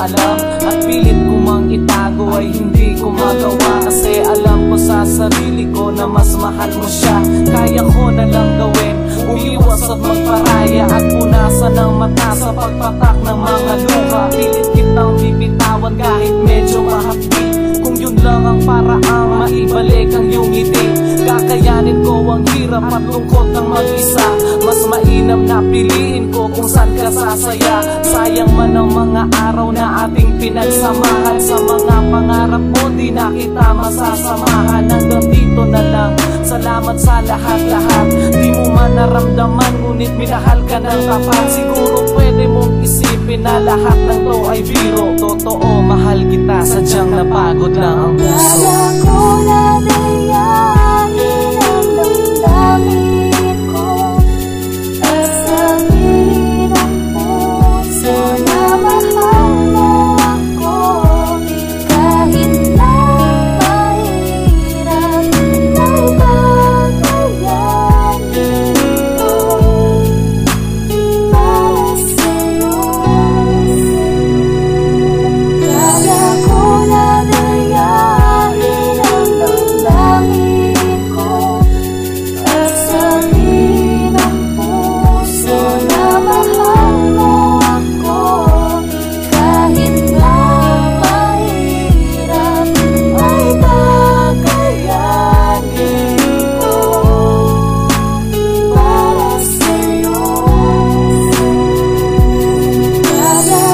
alam. At pilit ko mang itago ay hindi ko magawa Kasi alam ko sa sarili ko na mas mahal mo siya. Kaya ko na lang gawin. Umiwas at magparaya At punasan ng mata sa pagpatak ng mga luha. Pilit kitang bibitawan kahit medyo mahapdi. Kung yun lang ang paraan maibalik ang iyong ngiti Kakayanin ko ang hirap at lungkot ng mag-isa mainam na piliin ko kung saan ka sasaya. Sayang man ang mga araw na ating pinagsamahan. Sa mga pangarap mo di na kita masasamahan. Hanggang dito na lang. Salamat sa lahat-lahat. Di mo man naramdaman ngunit minahal ka ng tapat Siguro pwede mong isipin na lahat ng to ay biro. Totoo mahal kita. Sadyang napagod lang ang puso love.